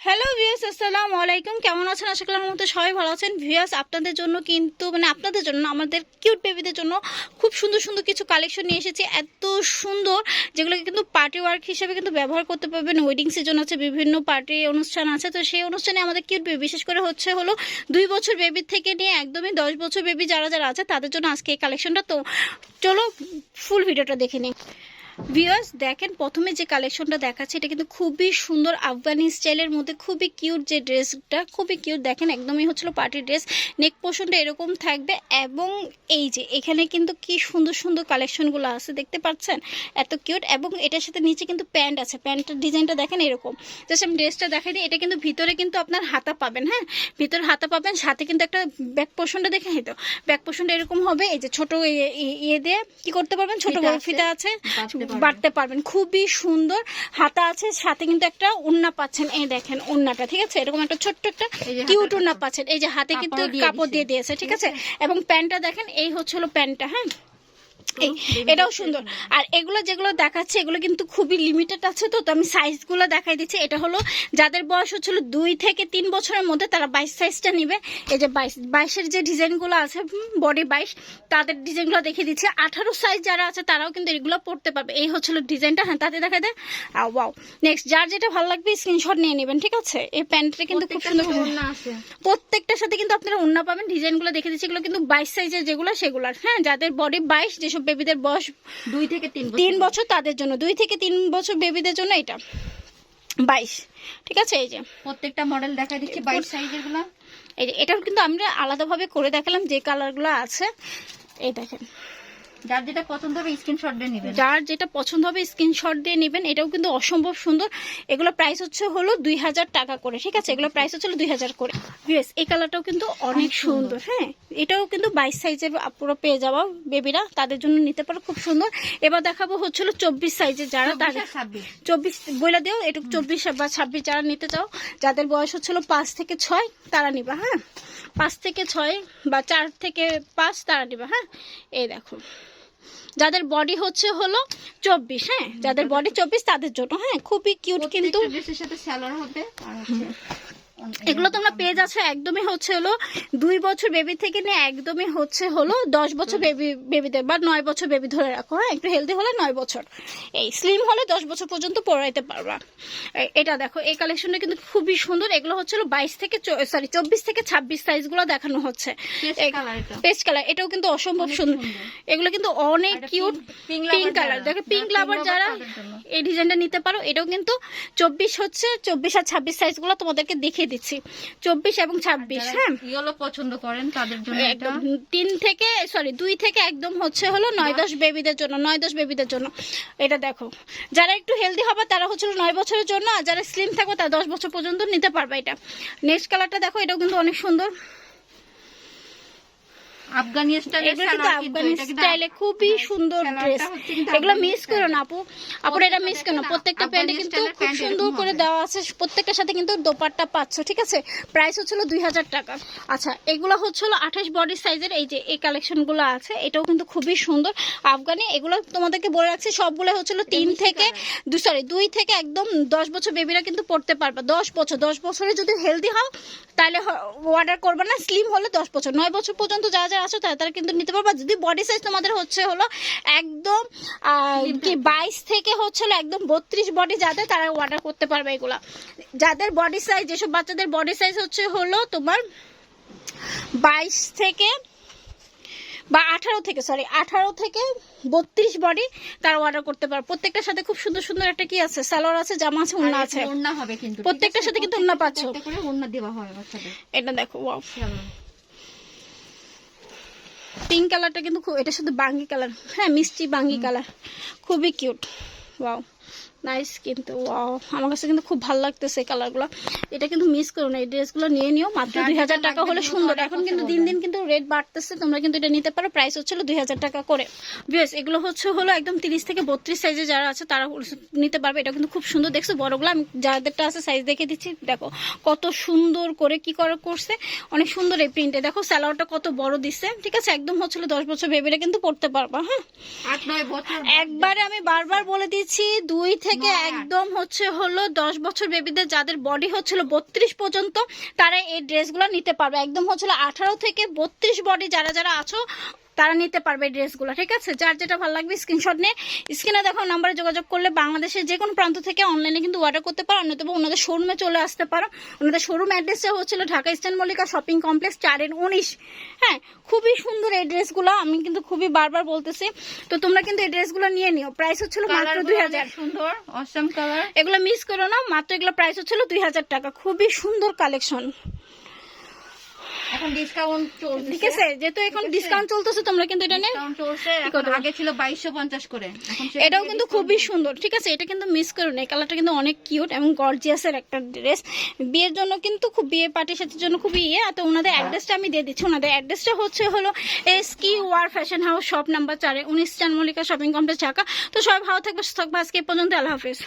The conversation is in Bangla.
হ্যালো ভিউয়ার্স আসসালামু আলাইকুম। কেমন আছেন? আশা করি আমার মতো সবাই ভালো আছেন। ভিউয়ার্স আপনাদের জন্য কিন্তু মানে আপনাদের জন্য, আমাদের কিউট বেবিদের জন্য খুব সুন্দর সুন্দর কিছু কালেকশন নিয়ে এসেছি। এত সুন্দর, যেগুলোকে কিন্তু পার্টি ওয়ার্ক হিসেবে কিন্তু ব্যবহার করতে পারবেন। ওয়েডিং সিজন আছে, বিভিন্ন পার্টি অনুষ্ঠান আছে। তো সেই অনুষ্ঠানে আমাদের কিউট বেবি বিশেষ করে হচ্ছে হলো দুই বছর বেবির থেকে নিয়ে একদমই দশ বছর বেবি যারা যারা আছে, তাদের জন্য আজকে এই কালেকশনটা তো চলো ফুল ভিডিওটা দেখে নিই। ভিউয়ার্স দেখেন প্রথমে যে কালেকশনটা দেখাচ্ছে এটা কিন্তু খুবই সুন্দর আফগানি স্টাইলের মধ্যে খুবই কিউট যে ড্রেসটা খুবই কিউট দেখেন একদমই হচ্ছিল পার্টি ড্রেস নেক পোর্শনটা এরকম থাকবে এবং এই যে এখানে কিন্তু কি সুন্দর সুন্দর কালেকশনগুলো আছে দেখতে পাচ্ছেন? এত কিউট এবং এটার সাথে নিচে কিন্তু প্যান্ট আছে প্যান্টের ডিজাইনটা দেখেন এরকম। জাস্ট আমি ড্রেসটা দেখাই দিই এটা কিন্তু ভিতরে কিন্তু আপনার হাতা পাবেন হ্যাঁ? ভিতরে হাতা পাবেন সাথে কিন্তু একটা ব্যাক পোর্শনটা দেখে হয়তো ব্যাক পোর্শনটা এরকম হবে এই যে ছোট ইয়ে- দিয়ে কি করতে পারবেন? ছোট বড় আছে, ফিতা আছে। বাড়তে পারবেন। খুবই সুন্দর। হাতা আছে সাথে কিন্তু একটা উন্না পাচ্ছেন। এই দেখেন উন্নাটা ঠিক আছে? এরকম একটা ছোট্ট একটা কিউট উন্না পাচ্ছেন। এই যে হাতে কিন্তু কাপড় দিয়ে দিয়েছে ঠিক আছে। এবং প্যান্টটা দেখেন এই হচ্ছে হলো প্যান্টটা হ্যাঁ? এই এটাও সুন্দর। আর এগুলো যেগুলো দেখাচ্ছে এগুলো কিন্তু খুবই লিমিটেড আছে তো তো আমি সাইজগুলো দেখাই দিচ্ছি। এটা হলো যাদের বয়স হচ্ছিল দুই থেকে তিন বছরের মধ্যে তারা বাইশ সাইজটা নিবে। এই যে বাইশ বাইশের যে ডিজাইনগুলো আছে বডি বাইশ তাদের ডিজাইনগুলো দেখিয়ে দিচ্ছি। আঠারো সাইজ যারা আছে তারাও কিন্তু এগুলো পড়তে পারবে। এই হচ্ছিল ডিজাইনটা হ্যাঁ তাতে দেখা দেয় ওয়াও নেক্সট যার যেটা ভালো লাগবে স্ক্রিনশট নিয়ে নেবেন ঠিক আছে? এই প্যান্টটা কিন্তু খুব সুন্দর প্রত্যেকটার সাথে কিন্তু আপনারা উন্না পাবেন। ডিজাইনগুলো দেখে দিচ্ছি এগুলো কিন্তু বাইশ সাইজের যেগুলো সেগুলোর হ্যাঁ যাদের বডি বাইশ যেসব বেবিদের বয়স দুই থেকে তিন বছর। তিন বছর তাদের জন্য দুই থেকে তিন বছর বেবিদের জন্য এটা। বাইশ ঠিক আছে এই যে। প্রত্যেকটা মডেল দেখা দিচ্ছে বাইশ সাইজেরগুলা। এই যে এটাও কিন্তু আমরা আলাদাভাবে করে দেখালাম যে কালারগুলো আছে। এই দেখেন। যার যেটা পছন্দ হবে স্ক্রিনশট দিয়ে নেবেন। যার যেটা পছন্দ হবে স্ক্রিনশট দিয়ে নেবেন। এটাও কিন্তু অসম্ভব সুন্দর। এগুলো প্রাইস হচ্ছে হলো দুই হাজার টাকা করে ঠিক আছে? এগুলো প্রাইস হচ্ছে দুই হাজার করে। ইয়েস এই কালারটাও কিন্তু অনেক সুন্দর। হ্যাঁ? এটাও কিন্তু বাইশ সাইজের পুরো পেয়ে যাওয়া বেবিরা তাদের জন্য নিতে পারো খুব সুন্দর। এবার দেখাবো হচ্ছিল চব্বিশ সাইজের যারা তাদের চব্বিশ বইলা দিও একটু চব্বিশ বা ছাব্বিশ যারা নিতে চাও যাদের বয়স হচ্ছিল পাঁচ থেকে ছয় তারা নিবা হ্যাঁ? পাঁচ থেকে ছয় বা চার থেকে পাঁচ তারা নিবা হ্যাঁ? এই দেখো। যাদের বডি হচ্ছে হলো চব্বিশ হ্যাঁ? যাদের বডি চব্বিশ তাদের জন্য হ্যাঁ? খুবই কিউট কিন্তু ড্রেসের সাথে স্যালোর হবে আর হচ্ছে এগুলো তোমরা পেয়ে যাচ্ছ একদমই হচ্ছে হলো দুই বছর বেবি থেকে নিয়ে একদমই হচ্ছে হলো দশ বছর বেবি বেবিদের বা নয় বছর বেবি ধরে রাখো হ্যাঁ? একটু হেলদি হলে নয় বছর। এই স্লিম হলে দশ বছর পর্যন্ত পড়াইতে পারবা। এটা দেখো এই কালেকশনটা কিন্তু খুবই সুন্দর। এগুলো হচ্ছে হলো বাইশ থেকে সরি চব্বিশ থেকে ছাব্বিশ সাইজগুলো দেখানো হচ্ছে। পেস্ট কালার এটাও কিন্তু অসম্ভব সুন্দর। এগুলো কিন্তু অনেক কিউট পিঙ্ক কালার দেখো পিঙ্ক লাভার যারা। এই ডিজাইনটা নিতে পারো। এটাও কিন্তু চব্বিশ হচ্ছে চব্বিশ আর ছাব্বিশ সাইজগুলো তোমাদেরকে দেখিয়ে দিচ্ছি। চব্বিশ এবং ছাব্বিশ হ্যাঁ? ইয়েলো পছন্দ করেন তাদের জন্য একদম তিন থেকে সরি দুই থেকে একদম হচ্ছে হলো নয় দশ বেবিদের জন্য নয় দশ বেবিদের জন্য। এটা দেখো যারা একটু হেলদি হবে তারা হচ্ছে নয় বছরের জন্য আর যারা স্লিম থাকবে তারা দশ বছর পর্যন্ত নিতে পারবে এটা। নেক্সট কালারটা দেখো এটাও কিন্তু অনেক সুন্দর। স্টাইলে খুবই সুন্দর ড্রেস এগুলো মিস করো না আপু। আপুর এটা মিস করো প্রত্যেকটা প্যান্টে কিন্তু খুব সুন্দর করে দেওয়া আছে। প্রত্যেকটার সাথে কিন্তু দোপাট্টা পাচ্ছ ঠিক আছে? প্রাইস হচ্ছিল দুই হাজার টাকা। আচ্ছা এগুলো হচ্ছিল আঠাশ বডি সাইজের এই যে এই কালেকশনগুলো আছে এটাও কিন্তু খুবই সুন্দর। আফগানি এগুলো তোমাদেরকে বলে রাখছি সবগুলো হচ্ছিল তিন থেকে সরি দুই থেকে একদম দশ বছর বেবিরা কিন্তু পড়তে পারবে। দশ বছর দশ বছরে যদি হেলদি হও তাহলে অর্ডার করবে না। স্লিম হলে দশ বছর। নয় বছর পর্যন্ত যারা যারা আছো তারা তারা কিন্তু নিতে পারবে। যদি বডি সাইজ তোমাদের হচ্ছে হলো একদম কি বাইশ থেকে হচ্ছে হলো একদম বত্রিশ বডি যাদের তারা অর্ডার করতে পারবে এগুলা। যাদের বডি সাইজ যেসব বাচ্চাদের বডি সাইজ হচ্ছে হলো তোমার বাইশ থেকে বা আঠারো থেকে সরি আঠারো থেকে বত্রিশ বডি তারা অর্ডার করতে পারে প্রত্যেকটার সাথে খুব সুন্দর সুন্দর একটা কি আছে? সালোয়ার আছে জামা আছে উন্না আছে। ওড়না হবে কিন্তু। প্রত্যেকটার সাথে কিন্তু ওড়না পাচ্ছ। একটা দেওয়া হয় এটা দেখো। পিঙ্ক কালারটা কিন্তু খুব এটা শুধু বাঙ্গি কালার হ্যাঁ মিষ্টি বাঙ্গি কালার খুবই কিউট ওয়াও নাইস কিন্তু আমার কাছে কিন্তু খুব ভালো লাগতেছে কালারগুলো এটা কিন্তু মিস করো না এই ড্রেসগুলো নিয়ে নিও মাত্র দুই হাজার টাকা হলে সুন্দর। এখন কিন্তু দিন দিন কিন্তু রেট বাড়তেছে তোমরা কিন্তু এটা নিতে পারো প্রাইস হচ্ছিল দুই হাজার টাকা করে। বিএস এগুলো হচ্ছে হলো একদম তিরিশ থেকে বত্রিশ সাইজে যারা আছে তারা নিতে পারবে। এটা কিন্তু খুব সুন্দর। দেখছ বড়গুলো আমি যাদেরটা আছে সাইজ দেখে দিচ্ছি। দেখো কত সুন্দর করে কি করে করছে। অনেক সুন্দর এই প্রিন্টে দেখো স্যালোয়ারটা কত বড় দিচ্ছে ঠিক আছে একদম হচ্ছিল দশ বছর বেবিরা কিন্তু পড়তে পারবা হ্যাঁ? একবারে আমি বারবার বলে দিচ্ছি দুই থেকে আট। একদম হচ্ছে হলো দশ বছর বেবিদের যাদের বডি হচ্ছিল বত্রিশ পর্যন্ত তারা এই ড্রেসগুলো নিতে পারবে একদম হচ্ছিল আঠারো থেকে বত্রিশ বডি যারা যারা আছো তারা নিতে পারবে এই ড্রেসগুলো ঠিক আছে? যার যেটা ভালো লাগবে স্ক্রিনশট নিয়ে। স্ক্রিনে দেখো নাম্বারে যোগাযোগ করলে বাংলাদেশের যে কোনো প্রান্ত থেকে অনলাইনে কিন্তু অর্ডার করতে পারো অন্যতম ওনাদের শোরুমে চলে আসতে পারো। ওনাদের শোরুম অ্যাড্রেসটা হচ্ছিল Dhaka eastern Mallika shopping complex চারের উনিশ। হ্যাঁ খুবই সুন্দর এই ড্রেসগুলো আমি কিন্তু খুবই বারবার বলতেছি। তো তোমরা কিন্তু এই ড্রেসগুলো নিয়ে নিও। প্রাইস হচ্ছিল মাত্র দুই হাজার। সুন্দর অসম কালার এগুলো মিস করো না মাত্র এগুলো প্রাইস হচ্ছিল দুই হাজার টাকা। খুবই সুন্দর কালেকশন এখন ডিসকাউন্ট চলছে। ঠিক আছে যেহেতু এখন ডিসকাউন্ট চলতেছে তোমরা কিন্তু এটা নিয়ে ডিসকাউন্ট চলছে? আগে ছিল বাইশশো পঞ্চাশ করে এখন এটাও কিন্তু খুবই সুন্দর ঠিক আছে? এটা কিন্তু মিস করো না কালারটা কিন্তু অনেক কিউট এবং গর্জিয়াসের একটা ড্রেস বিয়ের জন্য কিন্তু খুব বিয়ে পার্টির সাথে জন্য খুবই ইয়ে তো ওনাদের অ্যাড্রেসটা আমি দিয়ে দিচ্ছি। ওনাদের অ্যাড্রেসটা হচ্ছে হলো Esquire fashion house shop number চারে উনিশ চান মল্লিকা শপিং কমপ্লেক্স ঢাকা। তো সবাই ভালো থাকবে সুস্থ থাকবে আজকে পর্যন্ত আল্লাহ হাফিজ।